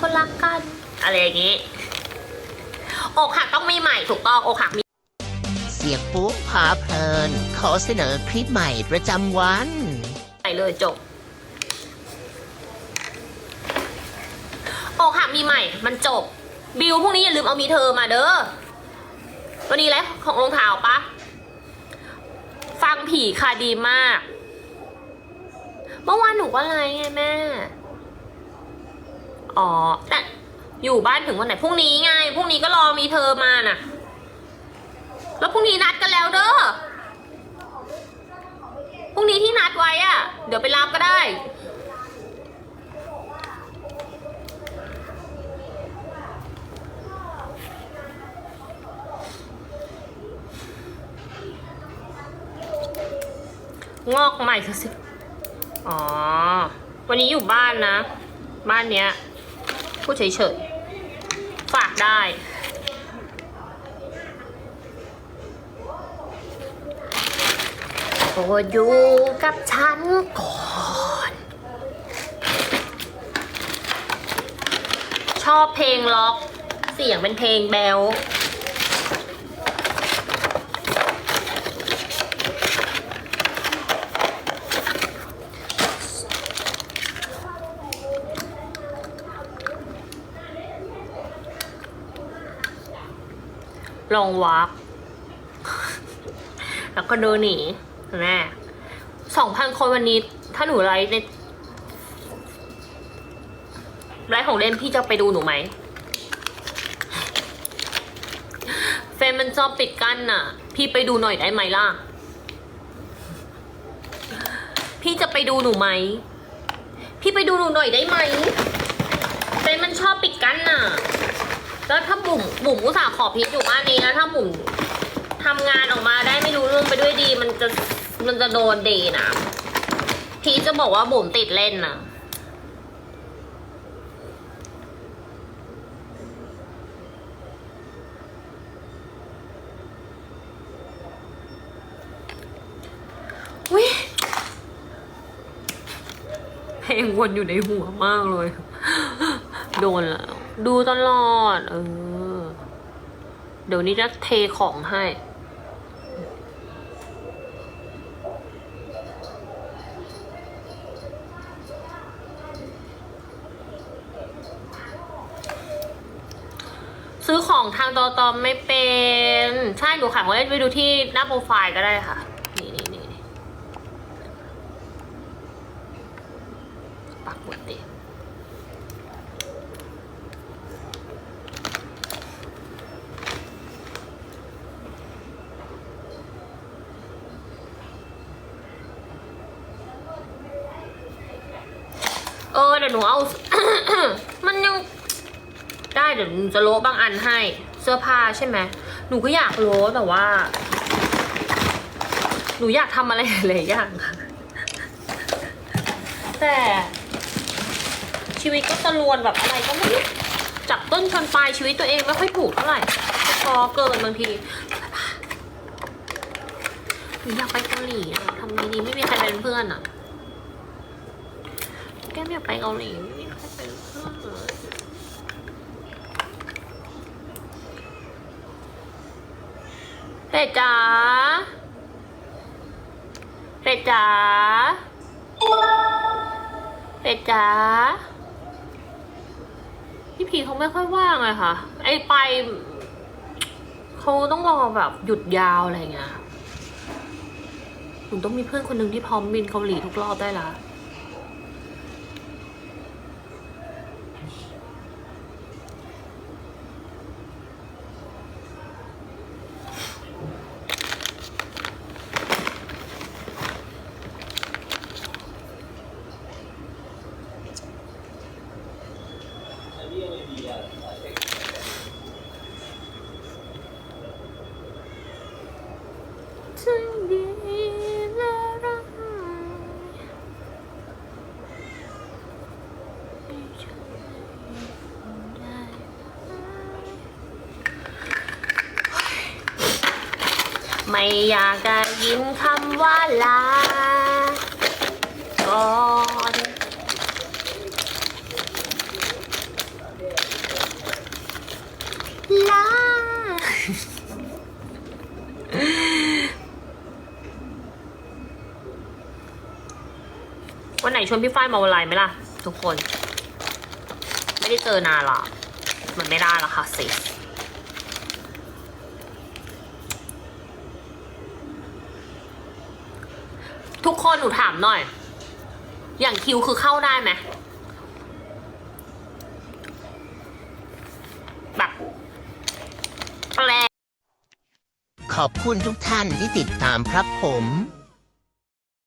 คนรักกัน อะไรอย่างงี้ อกหักต้องมีใหม่ถูกต้องอกหักมี เสียงปุ๊บพาเพลิน ขอเสนอคลิปใหม่ประจำวัน ใหม่เลยจบอกหักมีใหม่ มันจบ บิวพรุ่งนี้อย่าลืมเอามีเธอมาเด้อ วันนี้แหละของรองเท้าปะ ฟังผีค่ะดีมาก เมื่อวานหนูก็ไลฟ์ไงแม่ อ๋อแต่อยู่บ้านถึงวันไหนพรุ่งนี้ไงพรุ่งนี้ก็รอมีเธอมาน่ะ แล้วพรุ่งนี้นัดกันแล้วเด้อพรุ่งนี้ที่นัดไว้อะ เดี๋ยวไปรับก็ได้งอกใหม่สิ อ๋อ วันนี้อยู่บ้านนะ บ้านเนี้ย พูดเฉยๆ ฝากได้ โปรดอยู่กับฉันก่อนชอบเพลงล็อก เสียงเป็นเพลงแบล ลองวักแล้วก็เดินหนีแม่สองพันคนวันนี้ ถ้าหนูไลฟ์ในไลฟ์ของเล่นพี่จะไปดูหนูไหมเฟนมันชอบปิดกั้นน่ะ พี่ไปดูหน่อยได้ไหมล่ะ พี่จะไปดูหนูไหม พี่ไปดูหนูหน่อยได้ไหมเฟนมันชอบปิดกั้นน่ะ แล้วถ้าบุ๋มบุ๋มอุตส่าห์ขอพีทอยู่บ้านนี้แล้วถ้าบุ๋มทำงานออกมาได้ไม่รู้เรื่องไปด้วยดี มันจะมันจะโดนเดนะพีทจะบอกว่าบุ๋มติดเล่นนะวิเพลงวนอยู่ในหัวมากเลย โดนแล้ว ดูตลอด เออ เดี๋ยวนี้จะเทของให้ ซื้อของทางตอตอมไม่เป็น ใช่หนูขายของเล่นไปดูที่หน้าโปรไฟล์ก็ได้ค่ะนี่นี่นี่ปักหมุดดิ ออเดี๋ยวหนูเอา มันยังได้เดี๋ยวหนูจะโละบางอันให้ เสื้อผ้าใช่ไหมหนูก็อยากโละแต่ว่า หนูอยากทำอะไรหลายอย่างค่ะแต่ชีวิตก็ตะลวนแบบอะไรก็ไม่รู้จับต้นชนปลายชีวิตตัวเองไม่ค่อยถูกเท่าไหร่พอเกินบางทีหนูอยากไปเกาหลีอะทำไงดีไม่มีใครเป็นเพื่อนอะ ก้มอยากไปเกาหลีไม่มีใครเป็นเพื่อนเลยเป็ดจ๋าเป็ดจ๋าเป็ดจ๋าพี่พีเขาไม่ค่อยว่างเลยค่ะ ไอไปเขาต้องรอแบบหยุดยาวอะไรเงี้ยหนูต้องมีเพื่อนคนหนึ่งที่พร้อมบินเกาหลีทุกรอบได้ละ ทั้งดีและรักให้ฉันได้ไม่อยากได้ยินคำว่าลาก่อน วันไหนชวนพี่ฝ้ายมาวันไรไหมล่ะ ทุกคน ไม่ได้เจอนานละมันไม่ได้ละค่ะสิทุกคนหนูถามหน่อย อย่างคิวคือเข้าได้ไหมแบบแปลขอบคุณทุกท่านที่ติดตามครับผม